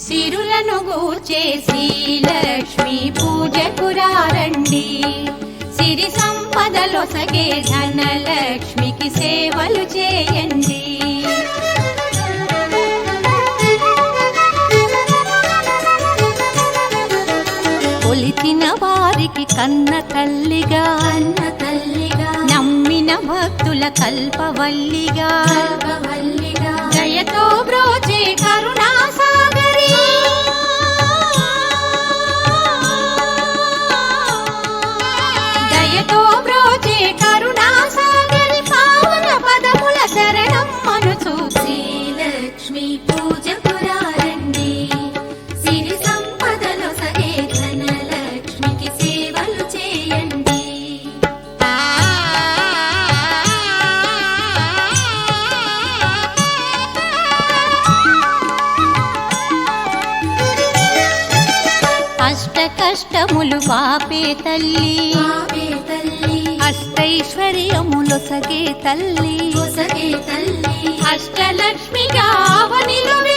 సిరులను గూర్చేసి లక్ష్మీ పూజకు రారండి సిరి సంపదలొసగే ధనలక్ష్మికి సేవలు చేయండి. కొలిచిన వారికి కన్న తల్లిగా అన్న తల్లిగా నమ్మిన భక్తుల కల్పవల్లిగా. కల్పవల్లిగా. దయతో బ్రోచే కరుణా కష్టములు పాపే తల్లి. అష్టైశ్వర్యములు సగే తల్లి. అష్టలక్ష్మిగా అవనిలో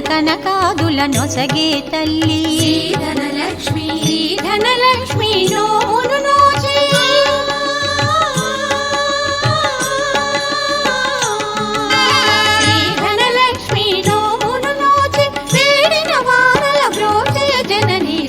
కనకాదుల నొసగే తల్లి. ధనలక్ష్మి ధనలక్ష్మి నోచే. వేడిన వారల బ్రోచే జనని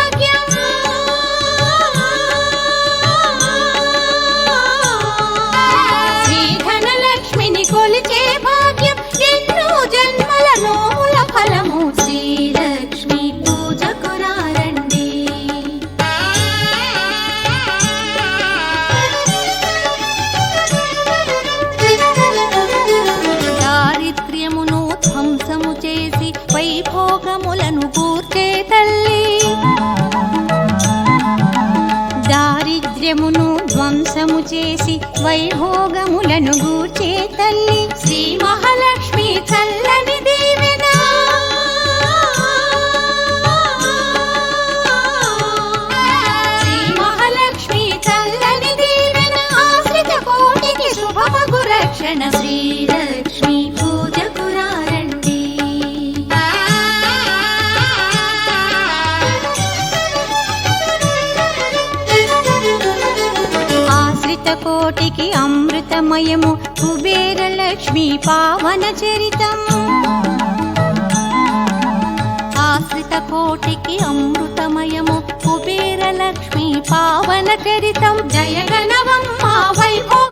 భోగములను కూర్చే తల్లి. దారిద్ర్యమును ధ్వంసము చేసి వైభోగములను గూర్చే తల్లి. శ్రీ మహాలక్ష్మి చల్లని దీవెన. శ్రీ మహాలక్ష్మి చల్లని దీవెన. ఆశ్రిత కోటికి శుభమగు రక్షణ శ్రీలక్ష్మి కోటికి అమృతమయము కుబేర లక్ష్మి పావన చరితం. ఆశ్రిత కోటికి అమృతమయము కుబేర లక్ష్మి పావన చరితం. జయగణవమ్మ వైభవ